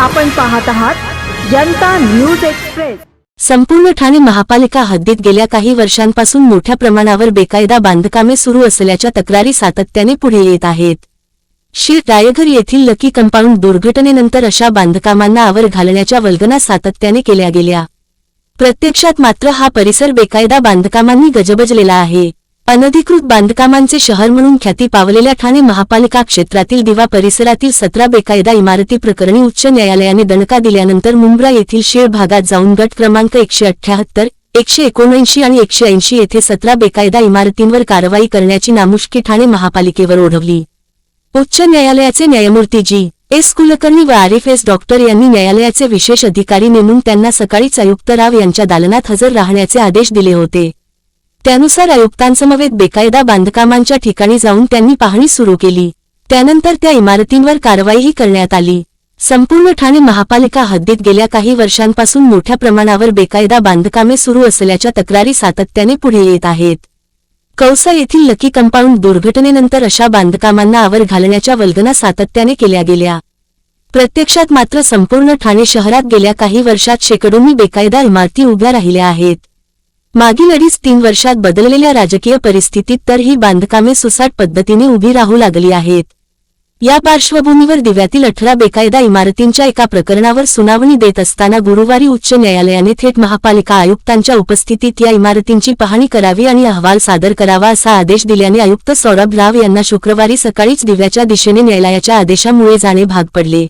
आपण पाहत आहात जनता न्यूज एक्सप्रेस. संपूर्ण ठाणे महापालिका हद्दीत गेल्या काही वर्षांपासून मोठ्या प्रमाणावर बेकायदा बांधकामे सुरू असल्याच्या तक्रारी सातत्याने पुढे येत आहेत. शीर रायघर येथील लकी कंपाऊंड दुर्घटनेनंतर अशा बांधकामांना आवर घालण्याच्या वल्गना सातत्याने केल्या गेल्या. प्रत्यक्षात मात्र हा परिसर बेकायदा बांधकामांनी गजबजलेला आहे. अनधिकृत बांधकामांचे शहर म्हणून ख्याती पावलेल्या ठाणे महापालिका क्षेत्रातील दिवा परिसरातील सतरा बेकायदा इमारती प्रकरणी उच्च न्यायालयाने दणका दिल्यानंतर मुंब्रा येथील शेळ भागात जाऊन गट क्रमांक एकशे अठ्याहत्तर एकशे एकोणऐंशी आणि एकशे ऐंशी येथे सतरा बेकायदा इमारतींवर कारवाई करण्याची नामुष्की ठाणे महापालिकेवर ओढवली. उच्च न्यायालयाचे न्यायमूर्ती जी. एस. कुलकर्णी व आरिफ एस. डॉक्टर यांनी न्यायालयाचे विशेष अधिकारी नेमून त्यांना सकाळीच आयुक्त राव यांच्या दालनात हजर राहण्याचे आदेश दिले होते. त्यानुसार आयुक्तांसमवेत बेकायदा बांधकामांच्या ठिकाणी जाऊन त्यांनी पाहणी सुरू केली. त्यानंतर त्या इमारतींवर कारवाईही करण्यात आली. संपूर्ण ठाणे महापालिका हद्दीत गेल्या काही वर्षांपासून मोठ्या प्रमाणावर बेकायदा बांधकामे सुरू असल्याच्या तक्रारी सातत्याने पुढे येत आहेत. कौसा येथील लकी कंपाऊंड दुर्घटनेनंतर अशा बांधकामांना आवर घालण्याच्या वल्गना सातत्याने केल्या गेल्या. प्रत्यक्षात मात्र संपूर्ण ठाणे शहरात गेल्या काही वर्षात शेकडोंनी बेकायदा इमारती उभ्या राहिल्या आहेत. मागील अडीच तीन वर्षात बदललेल्या राजकीय परिस्थितीत तर ही बांधकामे सुसाट पद्धतीने उभी राहू लागली आहेत. या पार्श्वभूमीवर दिव्यातील अठरा बेकायदा इमारतींच्या एका प्रकरणावर सुनावणी देत असताना गुरुवारी उच्च न्यायालयाने थेट महापालिका आयुक्तांच्या उपस्थितीत या इमारतींची पाहणी करावी आणि अहवाल सादर करावा असा आदेश दिल्याने आयुक्त सौरभ राव यांना शुक्रवारी सकाळीच दिव्याच्या दिशेने न्यायालयाच्या आदेशामुळे जाणे भाग पडले.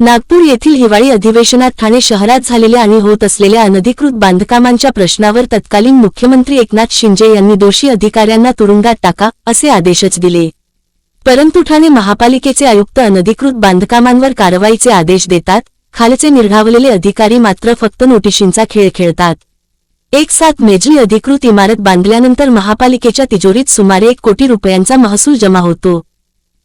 नागपूर येथील हिवाळी अधिवेशनात ठाणे शहरात झालेल्या आणि होत असलेल्या अनधिकृत बांधकामांच्या प्रश्नावर तत्कालीन मुख्यमंत्री एकनाथ शिंदे यांनी दोषी अधिकाऱ्यांना तुरुंगात टाका असे आदेशच दिले. परंतु ठाणे महापालिकेचे आयुक्त अनधिकृत बांधकामांवर कारवाईचे आदेश देतात खालचे निर्घावलेले अधिकारी मात्र फक्त नोटिशींचा खेळ खेळतात. एक सात मेजली अधिकृत इमारत बांधल्यानंतर महापालिकेच्या तिजोरीत सुमारे एक कोटी रुपयांचा महसूल जमा होतो.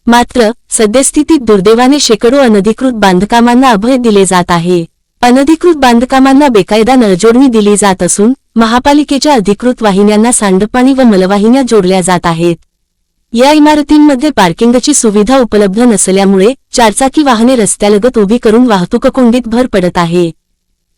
मात्र सद्यस्थितीत दुर्दैवाने शेकडो अनधिकृत बांधकामांना अभय दिले जात आहे. अनधिकृत बांधकामांना बेकायदा नळजोडणी दिली जात असून महापालिकेच्या अधिकृत वाहिन्यांना सांडपाणी व मलवाहिन्या जोडल्या जात आहेत. या इमारतींमध्ये पार्किंगची सुविधा उपलब्ध नसल्यामुळे चारचाकी वाहने रस्त्यालगत उभी करून वाहतूक कोंडीत भर पडत आहे.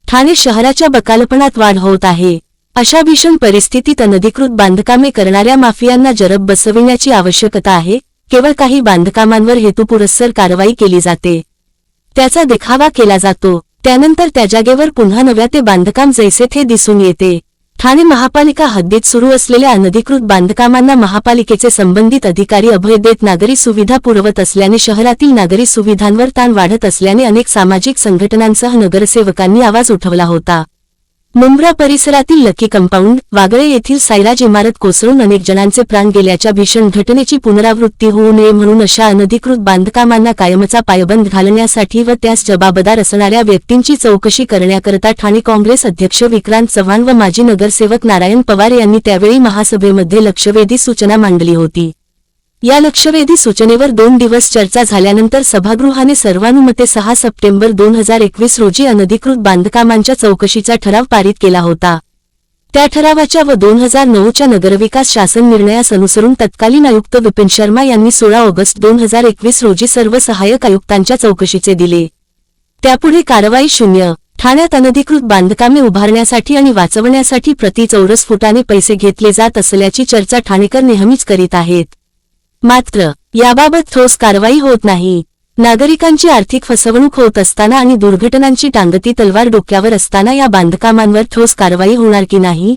ठाणे शहराच्या बकालपणात वाढ होत आहे. अशा भीषण परिस्थितीत अनधिकृत बांधकामे करणाऱ्या माफियांना जरब बसविण्याची आवश्यकता आहे केवळ काही बांधकामांवर हेतुपुरस्सर कारवाई केली जाते. त्याचा देखावा केला जातो. त्यानंतर त्या जागेवर पुन्हा नव्या ते बांधकाम जैसे थे दिसून येते. ठाणे महापालिका हद्दीत सुरू असलेल्या अनधिकृत बांधकामांना महापालिकेचे संबंधित अधिकारी अभय देत नागरी सुविधा पुरवत असल्याने शहरातील नागरी सुविधांवर ताण वाढत असल्याने अनेक सामाजिक संघटनांसह नगरसेवकांनी आवाज उठवला होता. मुंब्रा परिसरातील लकी कंपाऊंड वागळे येथील सायराज इमारत कोसळून अनेक जणांचे प्राण गेल्याच्या भीषण घटनेची पुनरावृत्ती होऊ नये म्हणून अशा अनधिकृत बांधकामांना कायमचा पायबंद घालण्यासाठी व त्यास जबाबदार असणाऱ्या व्यक्तींची चौकशी करण्याकरता ठाणे काँग्रेस अध्यक्ष विक्रांत चव्हाण व माजी नगरसेवक नारायण पवार यांनी त्यावेळी महासभेमध्ये लक्षवेधी सूचना मांडली होती. या लक्षवेधी सूचनेवर दोन दिवस चर्चा झाल्यानंतर सभागृहाने सर्वानुमते सहा सप्टेंबर दोन हजार एकवीस रोजी अनधिकृत बांधकामांच्या चौकशीचा ठराव पारित केला होता. त्या ठरावाच्या व दोन हजार नऊच्या नगरविकास शासन निर्णयास अनुसरून तत्कालीन आयुक्त विपिन शर्मा यांनी सोळा ऑगस्ट दोन हजार एकवीस रोजी सर्व सहाय्यक आयुक्तांच्या चौकशीचे दिले. त्यापुढे कारवाई शून्य. ठाण्यात अनधिकृत बांधकामे उभारण्यासाठी आणि वाचवण्यासाठी प्रति चौरस फुटाने पैसे घेतले जात असल्याची चर्चा ठाणेकर नेहमीच करीत आहेत. मात्र याबाबत ठोस कारवाई होत नाही. नागरिकांची आर्थिक फसवणूक होत असताना आणि दुर्घटनांची टांगती तलवार डोक्यावर असताना या बांधकामांवर ठोस कारवाई होणार की नाही?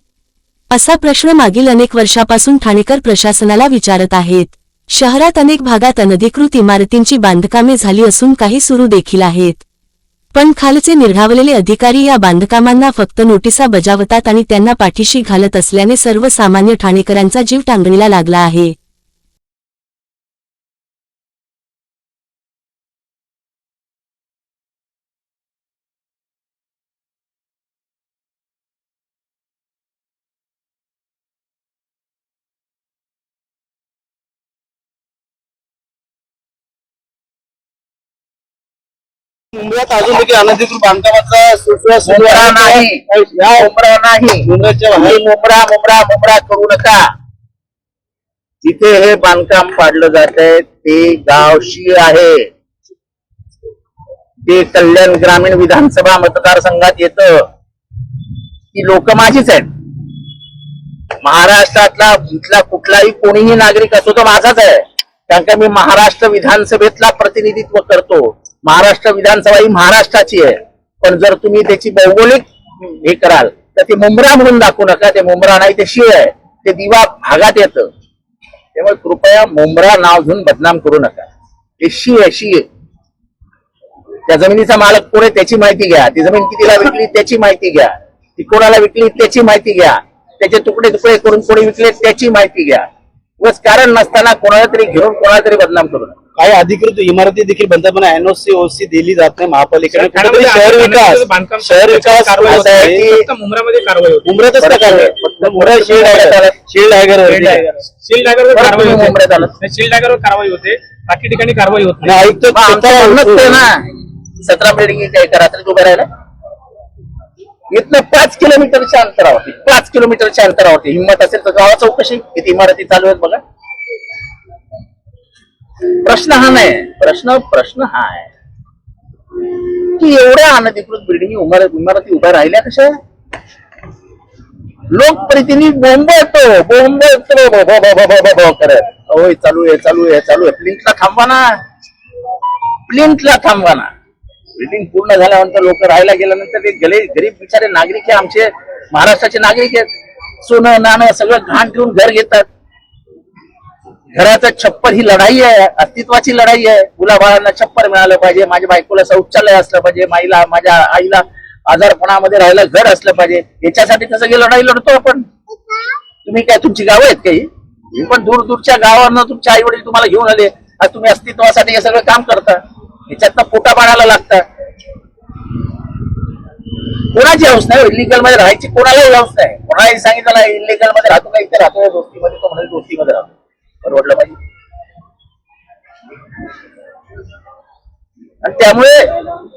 असा प्रश्न मागील अनेक वर्षापासून ठाणेकर प्रशासनाला विचारत आहेत. शहरात अनेक भागात अनधिकृत इमारतींची बांधकामे झाली असून काही सुरू देखील आहेत. पण खालचे निर्घावलेले अधिकारी या बांधकामांना फक्त नोटिसा बजावतात आणि त्यांना पाठीशी घालत असल्याने सर्वसामान्य ठाणेकरांचा जीव टांगणीला लागला आहे. मुंबईत अजून देखील अनधिकृत बांधकामाचा सिलसिला सुरू मुंबरा आहे. नाही या मुंबरा नाही. मुंबईच्या हे बाहेर मुंबरा मुंबरा मुंबरा करू नका. जिथे हे बांधकाम पाडलं जात आहे ते गावशी आहे. ते कल्याण ग्रामीण विधानसभा मतदारसंघात येतं ती लोक माझीच आहेत. महाराष्ट्रातला इथला कुठलाही कोणीही नागरिक असो तो माझाच आहे. कारण का मी महाराष्ट्र विधानसभेतला प्रतिनिधित्व करतो. महाराष्ट्र विधानसभा ही महाराष्ट्राची आहे. पण जर तुम्ही त्याची भौगोलिक हे कराल तर ते मुंब्रा म्हणून दाखवू नका. ते मुंब्रा नाही ते शिळ आहे. ते दिवा भागात येतं. त्यामुळे कृपया मुंब्रा नाव घेऊन बदनाम करू नका. ते शिळ आहे शिळ. त्या जमिनीचा मालक कोण आहे त्याची माहिती घ्या. ती जमीन कितीला विकली त्याची माहिती घ्या. ती कोणाला विकली त्याची माहिती घ्या. त्याचे तुकडे तुकडे करून कोणी विकले त्याची माहिती घ्या. उगाच कारण नसताना कोणाला तरी घेऊन कोणाला तरी बदनाम करू नका. काही अधिकृत इमारती देखील बनतात पण एनओसी ओसी दिली जात नाही. महापालिकेने कुठेतरी शहर विकास बांधकाम शहर विकास कारवाई असं आहे होते. की फक्त मुंब्रामध्ये कारवाई होती. उमरतच फक्त मुंबई शील्ड आहे शील्ड आहे परत कारवाई तुम्ही मुंबईत आलात. होते कारवाई बाकी ठिकाणी कारवाई होत नाही. आयुक्त मग आमचं म्हणणंच ते ना. सतरा बिल्डिंग काय रात्री उभे राहिला. इथनं पाच किलोमीटरच्या अंतरावरती पाच किलोमीटरच्या अंतरावरती हिंमत असेल तर गावा चौकशी. किती इमारती चालू आहेत बघा. प्रश्न हा नाही. प्रश्न प्रश्न हा आहे. की एवढ्या अनधिकृत बिल्डिंग इमारती उभ्या राहिल्या कशा? लोकप्रतिनिधी बोंबतो बोंबतो भो करत होय चालू आहे चालू आहे चालू आहे. प्लिंटला थांबवा ना. प्लिंटला थांबवा ना. बिल्डिंग पूर्ण झाल्यानंतर लोक राहायला गेल्यानंतर ते गेले गरीब बिचारे नागरिक आहे आमचे महाराष्ट्राचे नागरिक आहेत. सोनं नाणं सगळं घाण ठेवून घर घेतात. घराचं छप्पर ही लढाई आहे अस्तित्वाची लढाई आहे. मुलाबाळांना छप्पर मिळालं पाहिजे माझ्या बायकोला शौचालय असलं पाहिजे माईला माझ्या आईला आजारपणामध्ये राहायला घर असलं पाहिजे. याच्यासाठी तसं की लढाई लढतो आपण. तुम्ही काय तुमची गावं आहेत काही? पण दूर दूरच्या गावांना तुमचे आई वडील तुम्हाला घेऊन आले. आज तुम्ही अस्तित्वासाठी हे सगळं काम करता. याच्यातनं पोटा पाण्याला लागतं. कोणाची हौस नाही हो, इलिगलमध्ये राहायची कोणालाही हौस नाही. कोणालाही सांगितलं नाही इलिगलमध्ये राहतो का इथे राहतो दोस्तीमध्ये तो म्हणजे दोस्तीमध्ये राहतो. परवडलं पाहिजे. आणि त्यामुळे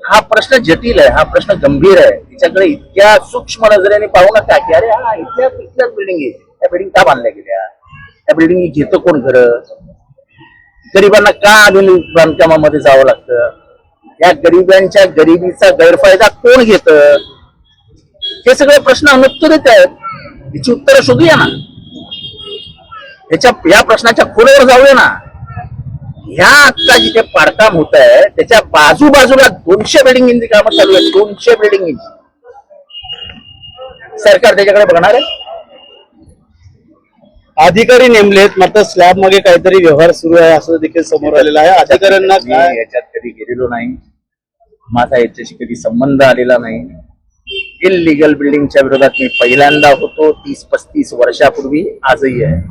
हा प्रश्न जटिल आहे हा प्रश्न गंभीर आहे. तिच्याकडे इतक्या सूक्ष्म नजरेने पाहू नका की अरे हा इथल्या इथल्याच बिल्डिंग आहे. त्या बिल्डिंग का बांधल्या गेल्या? त्या बिल्डिंग घेतो कोण घर गरिबांना का आधुनिक बांधकामामध्ये जावं लागतं? या गरिबांच्या गरिबीचा गैरफायदा कोण घेत? हे सगळे प्रश्न अनुत्तरित आहेत. याची उत्तरं शोधूया ना. याच्या या प्रश्नाच्या खोलवर जाऊया ना. ह्या आता जिथे पाडकाम होत आहे त्याच्या बाजूबाजूला दोनशे बिल्डिंगची कामं चालू आहेत. दोनशे बिल्डिंगची सरकार त्याच्याकडे बघणार आहे? अधिकारी नेमलेत मात्र स्लॅब मागे काहीतरी व्यवहार सुरू आहे असं देखील समोर आलेलं आहे. अधिकाऱ्यांना मी काय याच्यात कधी गेलेलो नाही. माझा याच्याशी कधी संबंध आलेला नाही. इलिगल बिल्डिंगच्या विरोधात मी पहिल्यांदा होतो. तीस पस्तीस वर्षापूर्वी आजही आहे.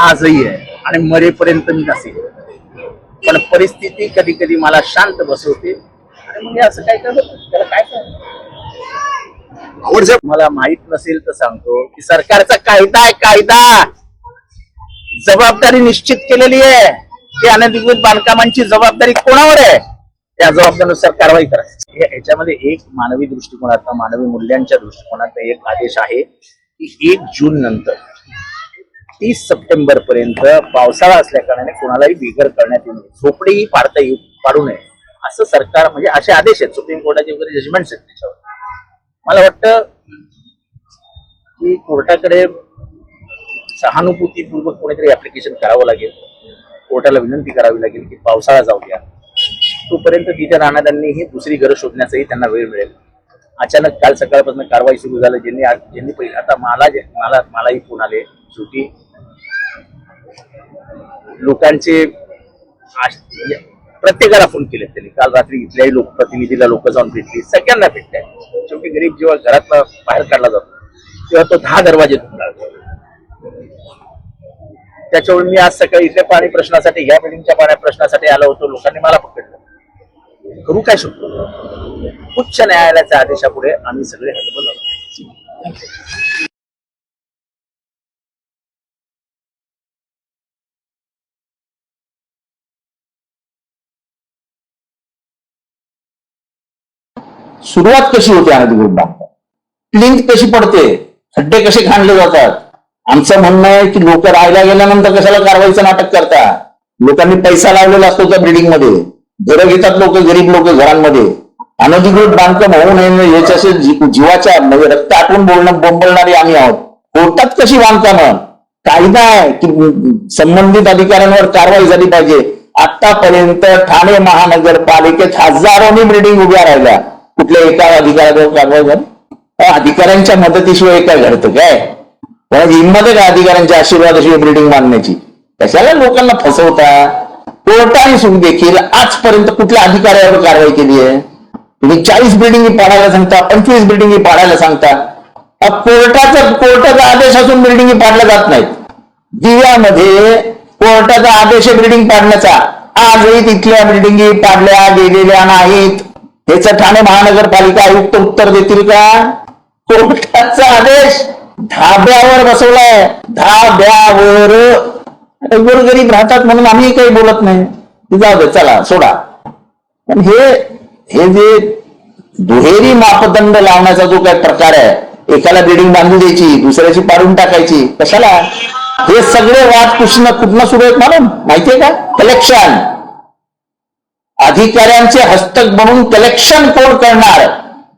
आजही आहे. आणि मरेपर्यंत मी असेल पण परिस्थिती कधी कधी मला शांत बसवते. आणि मग हे असं काय करत त्याला काय करणार? मला माहीत नसेल तर सांगतो की सरकारचा कायदा आहे कायदा. जबाबदारी निश्चित केलेली आहे. की अनधिकृत बांधकामांची जबाबदारी कोणावर आहे? त्या जबाबदारीनुसार कारवाई करायची हे- याच्यामध्ये एक मानवी दृष्टिकोनात मानवी मूल्यांच्या दृष्टिकोनात एक आदेश आहे की एक जून नंतर तीस सप्टेंबर पर्यंत पावसाळा असल्या कारणाने कोणालाही बिगर करण्यात येऊ नये. झोपडीही पाडता येऊ पाडू नये. असं सरकार म्हणजे असे आदेश आहेत. सुप्रीम कोर्टाचे वगैरे जजमेंट्स आहेत त्याच्यावर. मला वाटतं की कोर्टाकडे सहानुभूतीपूर्वक कोणीतरी ऍप्लिकेशन करावं लागेल. कोर्टाला विनंती करावी लागेल की पावसाळा जाऊ द्या. तोपर्यंत तिथे राहणाऱ्यांनी ही दुसरी घरं शोधण्याचाही त्यांना वेळ मिळेल. अचानक काल सकाळपासून कारवाई सुरू झाली ज्यांनी आज- ज्यांनी पहिले आता मला मला मलाही फोन आले शेवटी. लोकांचे प्रत्येकाला फोन केले त्यांनी. काल रात्री इथल्याही लोकप्रतिनिधीला लोक जाऊन भेटली सगळ्यांना भेटल्या. शेवटी गरीब जेव्हा घरात बाहेर काढला जातो. तेव्हा तो दहा दरवाजे त्याच्यावर मी आज सकाळी इथल्या पाणी प्रश्नासाठी ह्या बिल्डिंगच्या पाण्या प्रश्नासाठी आलो होतो. लोकांनी मला पकडलं. करू काय शकतो? उच्च न्यायालयाच्या आदेशापुढे आम्ही सगळे हटबल सुरुवात कशी होते अनधिकृत बांधकाम? लिंक कशी पडते? खड्डे कसे खाणले जातात? आमचं म्हणणं आहे की लोक राहायला गेल्यानंतर कशाला कारवाईचं नाटक करता लोकांनी पैसा लावलेला असतो त्या बिल्डिंगमध्ये. घरं घेतात लोक गरीब लोक घरांमध्ये. अनधिकृत बांधकाम होऊ नये म्हणजे याच्याशी जी- जीवाच्या म्हणजे रक्त आटून बोलणं बोंबलणारे आम्ही आहोत. कोर्टात कशी बांधकामं? कायदा आहे की संबंधित अधिकाऱ्यांवर कारवाई झाली पाहिजे. आतापर्यंत ठाणे महानगरपालिकेत हजारोनी बिल्डिंग उभ्या राहिल्या. कुठल्या एका अधिकाऱ्यावर कारवाई झाली? अधिकाऱ्यांच्या मदतीशिवाय काय घडतं काय? कोणाची हिंमत आहे का अधिकाऱ्यांच्या आशीर्वादाशिवाय बिल्डिंग बांधण्याची कशाला लोकांना फसवता? कोर्टाने सुरू देखील आजपर्यंत कुठल्या अधिकाऱ्यावर कारवाई केली आहे? तुम्ही चाळीस बिल्डिंगी पाडायला सांगता पंचवीस बिल्डिंगी पाडायला सांगता. कोर्टाचा कोर्टाचा आदेश असून बिल्डिंगी पाडल्या जात नाहीत. दिव्यामध्ये कोर्टाचा आदेश आहे बिल्डिंग पाडण्याचा. आजही तिथल्या बिल्डिंगी पाडल्या गेलेल्या नाहीत. हेच ठाणे महानगरपालिका आयुक्त उत्तर देतील का? कोर्टाचा आदेश धाब्यावर बसवलाय. धाब्यावर. गोरगरीब राहतात म्हणून आम्ही काही बोलत नाही. जाऊ दे चला सोडा. पण हे हे जे दुहेरी मापदंड लावण्याचा जो काही प्रकार आहे एकाला बिल्डिंग बांधू द्यायची दुसऱ्याची पाडून टाकायची कशाला? हे सगळे वाद कुठनं कुठनं सुरू आहेत म्हणून माहितीये का? कलेक्शन अधिकाऱ्यांचे हस्तक बनून कलेक्शन कोण करणार?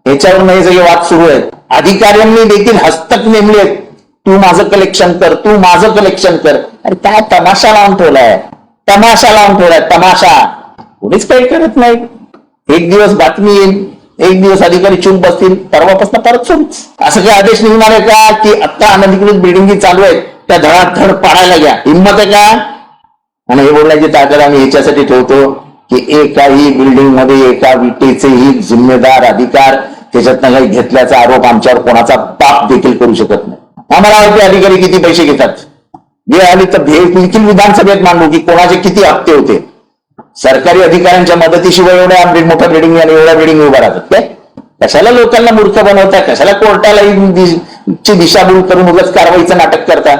ह्याच्यावरून हे सगळे वाद सुरू आहेत. अधिकाऱ्यांनी देखील हस्तक नेमलेत तू माझं कलेक्शन कर तू माझं कलेक्शन कर. अरे काय तमाशा लावून ठेवलाय? तमाशा लावून ठेवलाय तमाशा. कोणीच काही करत नाही. एक दिवस बातमी येईल एक दिवस अधिकारी चूप बसतील परवापासून परत सुरूच. असं काही आदेश निघणार आहे का? की आता अनधिकृत बिल्डिंग चालू आहेत त्या धडाधड पाडायला घ्या. हिंमत आहे का? आणि हे बोलण्याची ताकद आम्ही ह्याच्यासाठी ठेवतो. की एकाही बिल्डिंगमध्ये एका विटेचेही जिम्मेदार अधिकार त्याच्यातनं काही घेतल्याचा आरोप आमच्यावर कोणाचा बाप देखील करू शकत नाही. आम्हाला माहिती अधिकारी किती पैसे घेतात? जे आली तर हे देखील विधानसभेत मांडू की कोणाचे किती हप्ते होते? सरकारी अधिकाऱ्यांच्या मदतीशिवाय एवढ्या बिल्ड- मोठ्या बिल्डिंग आणि एवढ्या बिल्डिंग उभा राहतात काय कशाला लोकांना मूर्ख बनवता? कशाला कोर्टाला ची दिशाभूल करून उगाच कारवाईचं नाटक करता?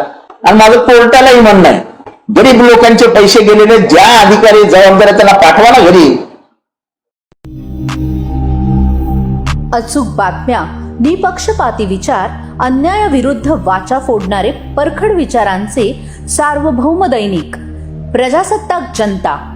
आणि माझं कोर्टालाही म्हणणं आहे. गरीब लोकांचे पैसे गेलेले ज्या अधिकारी जबाबदार त्यांना पाठवा ना घरी. अचूक बातम्या निपक्षपाती विचार अन्यायाविरुद्ध वाचा फोडणारे परखड विचारांचे सार्वभौम दैनिक प्रजासत्ताक जनता.